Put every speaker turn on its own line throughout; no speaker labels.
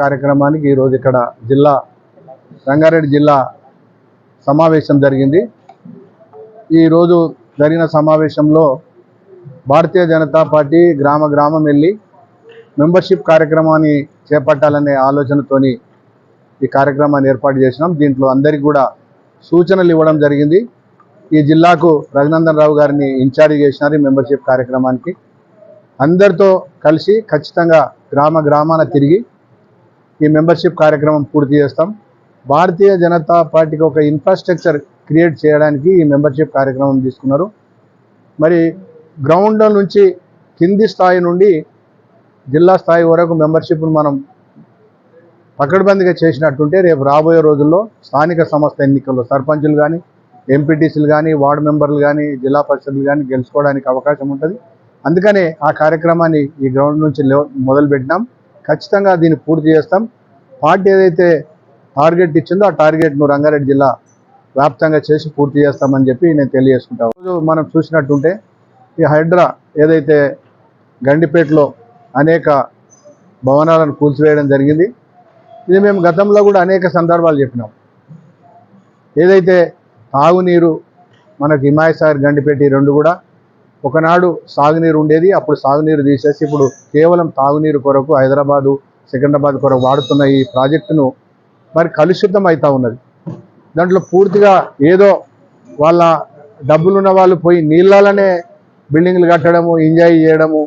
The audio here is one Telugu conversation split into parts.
కార్యక్రమానికి ఈరోజు ఇక్కడ జిల్లా రంగారెడ్డి జిల్లా సమావేశం జరిగింది. ఈరోజు జరిగిన సమావేశంలో భారతీయ జనతా పార్టీ గ్రామ గ్రామం వెళ్ళి మెంబర్షిప్ కార్యక్రమాన్ని చేపట్టాలనే ఆలోచనతోని ఈ కార్యక్రమాన్ని ఏర్పాటు చేసినాం. దీంట్లో అందరికీ కూడా సూచనలు ఇవ్వడం జరిగింది. ఈ జిల్లాకు రఘునందన్ రావు గారిని ఇన్ఛార్జ్ చేసినారు ఈ మెంబర్షిప్ కార్యక్రమానికి. అందరితో కలిసి ఖచ్చితంగా గ్రామ గ్రామాన తిరిగి ఈ మెంబర్షిప్ కార్యక్రమం పూర్తి చేస్తాం. భారతీయ జనతా పార్టీకి ఒక ఇన్ఫ్రాస్ట్రక్చర్ క్రియేట్ చేయడానికి ఈ మెంబర్షిప్ కార్యక్రమం తీసుకున్నారు. మరి గ్రౌండ్ నుంచి కింది స్థాయి నుండి జిల్లా స్థాయి వరకు మెంబర్షిప్ను మనం పకడ్బందీగా చేసినట్టుంటే రేపు రాబోయే రోజుల్లో స్థానిక సంస్థ ఎన్నికల్లో సర్పంచులు కానీ ఎంపీటీసీలు కానీ వార్డు మెంబర్లు కానీ జిల్లా పరిషత్లు కానీ గెలుచుకోవడానికి అవకాశం ఉంటుంది. అందుకనే ఆ కార్యక్రమాన్ని ఈ గ్రౌండ్ నుంచి మొదలుపెట్టినాం. ఖచ్చితంగా దీన్ని పూర్తి చేస్తాం. పార్టీ ఏదైతే టార్గెట్ ఇచ్చిందో ఆ టార్గెట్ను రంగారెడ్డి జిల్లా వ్యాప్తంగా చేసి పూర్తి చేస్తామని చెప్పి నేను తెలియజేసుకుంటాను రోజు మనం చూసినట్టుంటే ఈ హైడ్రా ఏదైతే గండిపేటలో అనేక భవనాలను కూల్చివేయడం జరిగింది. ఇది మేము గతంలో కూడా అనేక సందర్భాలు చెప్పినాం. ఏదైతే తాగునీరు మనకు హిమాయసాగర్ గండిపేట రెండు కూడా ఒకనాడు సాగునీరు ఉండేది అప్పుడు సాగునీరు తీసేసి ఇప్పుడు కేవలం తాగునీరు కొరకు హైదరాబాదు సికింద్రాబాద్ కొరకు వాడుతున్న ఈ ప్రాజెక్టును మరి కలుషితం అవుతూ ఉన్నది. దాంట్లో పూర్తిగా ఏదో వాళ్ళ డబ్బులున్న వాళ్ళు పోయి నీళ్ళలోనే బిల్డింగ్లు కట్టడము ఎంజాయ్ చేయడము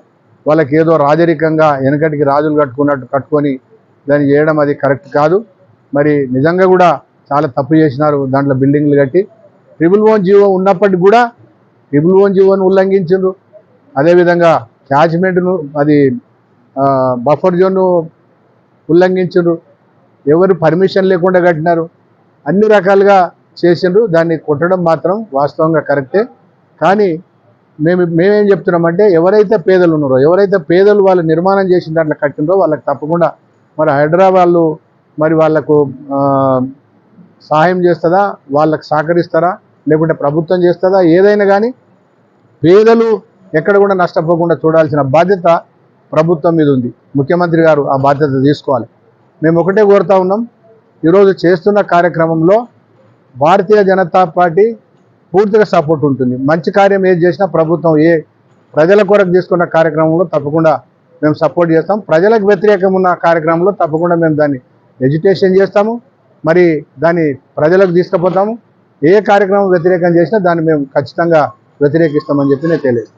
వాళ్ళకి ఏదో రాజరికంగా వెనకటికి రాజులు కట్టుకున్నట్టు కట్టుకొని దాన్ని చేయడం అది కరెక్ట్ కాదు. మరి నిజంగా కూడా చాలా తప్పు చేసినారు దాంట్లో బిల్డింగ్లు కట్టి. ట్రిపుల్ ఓన్ జీవో ఉన్నప్పటికి కూడా ట్రిపుల్ ఓన్ జీవోను ఉల్లంఘించారు అదేవిధంగా క్యాచ్మెంట్ను అది బఫర్ జోన్ను ఉల్లంఘించారు ఎవరు పర్మిషన్ లేకుండా కట్టినారు. అన్ని రకాలుగా చేసిండ్రు. దాన్ని కొట్టడం మాత్రం వాస్తవంగా కరెక్టే. కానీ మేము మేమేం చెప్తున్నామంటే ఎవరైతే పేదలు ఉన్నారో ఎవరైతే పేదలు వాళ్ళు నిర్మాణం చేసిన దాంట్లో కట్టినరో వాళ్ళకి తప్పకుండా మరి హైదరాబాద్లో మరి వాళ్ళకు సహాయం చేస్తుందా వాళ్ళకు సహకరిస్తారా? లేకుంటే ప్రభుత్వం చేస్తుందా? ఏదైనా కానీ పేదలు ఎక్కడ కూడా నష్టపోకుండా చూడాల్సిన బాధ్యత ప్రభుత్వం మీద ఉంది. ముఖ్యమంత్రి గారు ఆ బాధ్యత తీసుకోవాలి. మేము ఒకటే కోరుతా ఉన్నాం. ఈరోజు చేస్తున్న కార్యక్రమంలో భారతీయ జనతా పార్టీ పూర్తిగా సపోర్ట్ ఉంటుంది. మంచి కార్యం ఏది చేసినా ప్రభుత్వం ఏ ప్రజల కొరకు తీసుకున్న కార్యక్రమంలో తప్పకుండా మేము సపోర్ట్ చేస్తాం. ప్రజలకు వ్యతిరేకం ఉన్న కార్యక్రమంలో తప్పకుండా మేము దాన్ని ఎడ్యుటేషన్ చేస్తాము. మరి దాన్ని ప్రజలకు తీసుకుపోతాము. ఏ కార్యక్రమం వ్యతిరేకం చేసినా దాన్ని మేము ఖచ్చితంగా వ్యతిరేకిస్తామని చెప్పి నేను తెలియదు